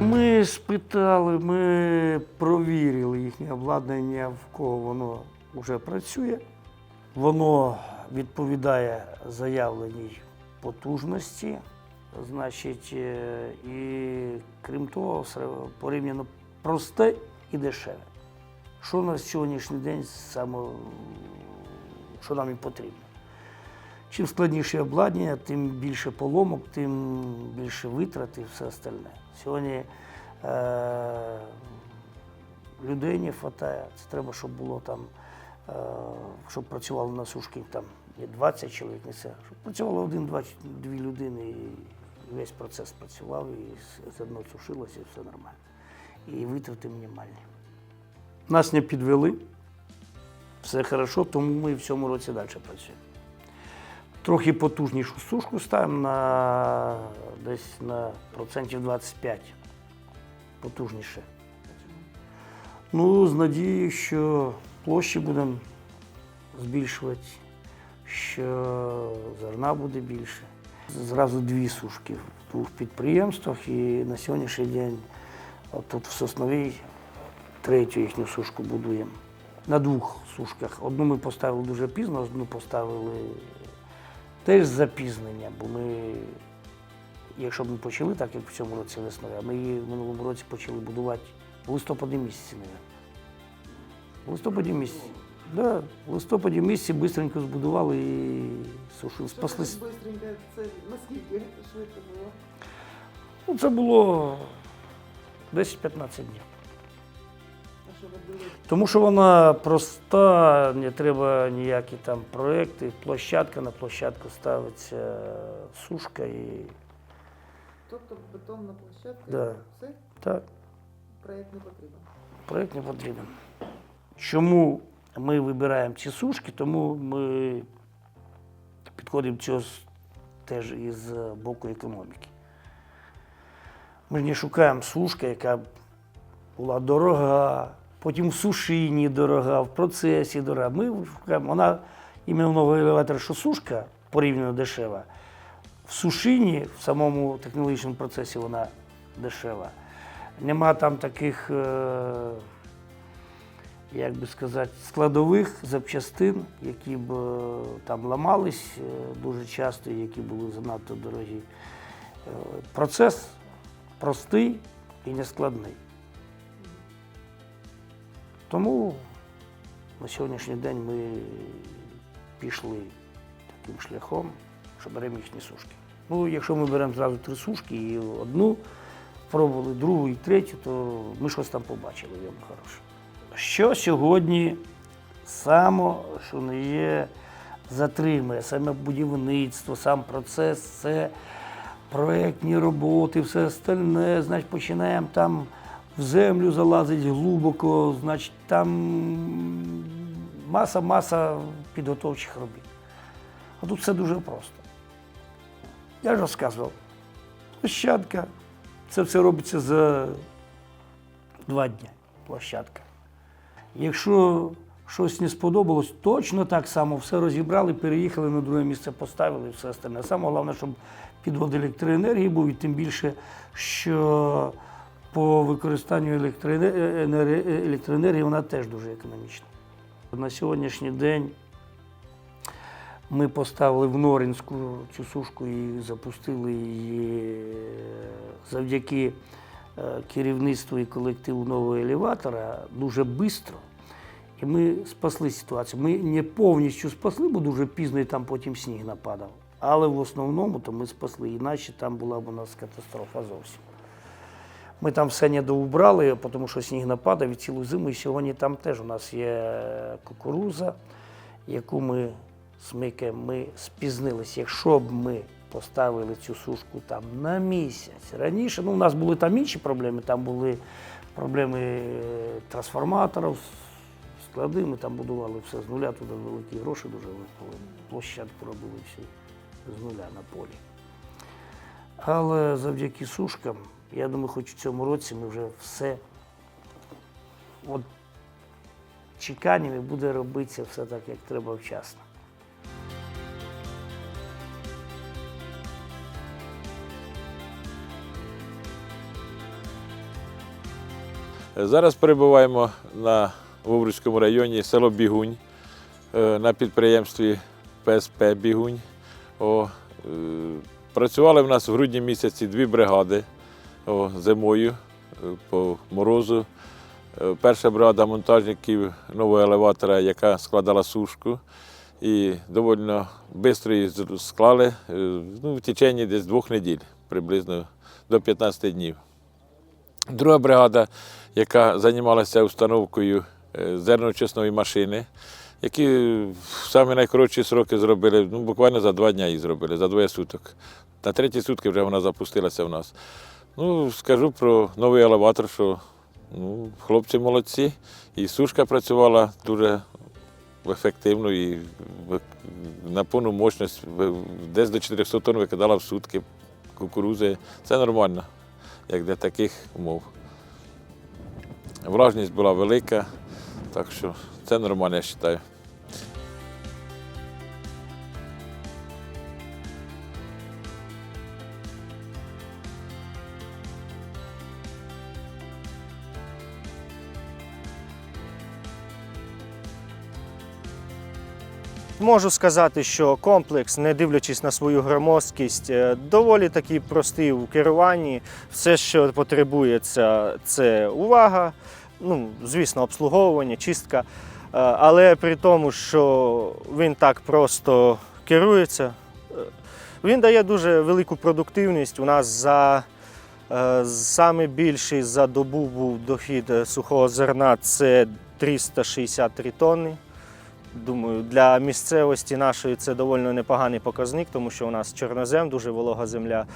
Ми спитали, ми провірили їхнє обладнання, в кого воно вже працює. Воно відповідає заявленій потужності, значить, е, і крім того, все порівняно просте і дешеве. Що на сьогоднішній день саме, що нам і потрібно. Чим складніше обладнання, тим більше поломок, тим більше витрат і все остальне. Сьогодні е, людей не вистачає. Це треба, щоб було там, е, щоб працювало на сушки там є 20 чоловік, не все. Щоб працювало один-два дві людини і весь процес працював, і з- заодно сушилося, і все нормально. І витрати мінімальні. Нас не підвели, все хорошо, тому ми в цьому році далі працюємо. Трохи потужнішу сушку ставимо на десь на процентів 25. Потужніше. Ну, з надією, що площі будемо збільшувати, що зерна буде більше. Зразу дві сушки в двох підприємствах, і на сьогоднішній день тут в Сосновій третю їхню сушку будуємо. На двох сушках. Одну ми поставили дуже пізно, одну поставили теж запізнення, бо ми, якщо б ми почали так, як в цьому році весною, а ми її в минулому році почали будувати в листопаді місяці. В листопаді місяці. Да, в листопаді місяці швидко збудували і. Спаслись. Быстренько, це наскільки швидко було? Ну, це було 10-15 днів. Тому що вона проста, не треба ніякі там проекти, площадка на площадку ставиться сушка і Тобто бетонна площадка, Да. все, так, проєкт не потрібен. проект не потрібен. Чому ми вибираємо ці сушки? Тому ми підходимо цього теж із боку економіки. Ми ж не шукаємо сушка, яка була дорога, потім в сушінні дорога, в процесі дорога. Ми шукаємо, вона іменно новий елеватор, що сушка порівняно дешева. В сушінні, в самому технологічному процесі вона дешева. Нема там таких, е, як би сказати, складових запчастин, які б е, там ламались е, дуже часто, які були занадто дорогі. Процес простий і нескладний. Тому на сьогоднішній день ми пішли таким шляхом, що беремо їхні сушки. Ну, якщо ми беремо зразу три сушки і одну, пробували другу і третю, то ми щось там побачили, я хороше. Що сьогодні само, що не є, затримує, саме будівництво, сам процес, це проєктні роботи, все остальне, значить, починаємо там в землю залазити глибоко, значить, там маса-маса підготовчих робіт. А тут все дуже просто. Я ж розказував, площадка, це все робиться за два дні. Площадка. Якщо щось не сподобалось, точно так само все розібрали, переїхали на друге місце, поставили і все остальне. Саме головне, щоб підвод електроенергії був, і тим більше, що по використанню електроенергії вона теж дуже економічна. На сьогоднішній день ми поставили в Норинську цю сушку і запустили її завдяки е, керівництву і колективу нового елеватора дуже швидко. І ми спасли ситуацію. Ми не повністю спасли, бо дуже пізно і там потім сніг нападав. Але в основному то ми спасли, іначе там була б у нас катастрофа зовсім. Ми там все не доубрали, тому що сніг нападав і цілу зиму. І сьогодні там теж у нас є кукуруза, яку ми смикаємо. Ми спізнилися. Якщо б ми поставили цю сушку там на місяць раніше, ну у нас були там інші проблеми, там були проблеми е, трансформаторів, склади, ми там будували все з нуля, туди великі гроші дуже виходили. Площадку робили всі з нуля на полі. Але завдяки сушкам, я думаю, хоч в цьому році ми вже все от чеканнями буде робитися все так, як треба вчасно. Зараз перебуваємо на Вовруцькому районі село Бігунь е, на підприємстві ПСП Бігунь. О, е, працювали в нас в грудні місяці дві бригади зимою е, по морозу. Е, Перша бригада монтажників нового елеватора, яка складала сушку. І доволі швидко її склали е, ну, в течение десь двох неділь, приблизно до 15 днів. Друга бригада, яка займалася установкою зерночисної машини, які в самі найкоротші сроки зробили, ну, буквально за два дні її зробили, за двоє суток. На треті сутки вже вона запустилася в нас. Ну, скажу про новий елеватор, що ну, хлопці молодці, і сушка працювала дуже ефективно і на повну мощність, десь до 400 тонн викидала в сутки кукурузи. Це нормально, як для таких умов. Влажність була велика, так що це нормально, я вважаю. Можу сказати, що комплекс, не дивлячись на свою громоздкість, е, доволі таки простий у керуванні. Все, що потребується, це увага, ну, звісно, обслуговування, чистка. Е, Але при тому, що він так просто керується, е, він дає дуже велику продуктивність. У нас за саме більший за добу був дохід сухого зерна це 363 тонни. Думаю, для місцевості нашої це доволі непоганий показник, тому що у нас чорнозем, дуже волога земля.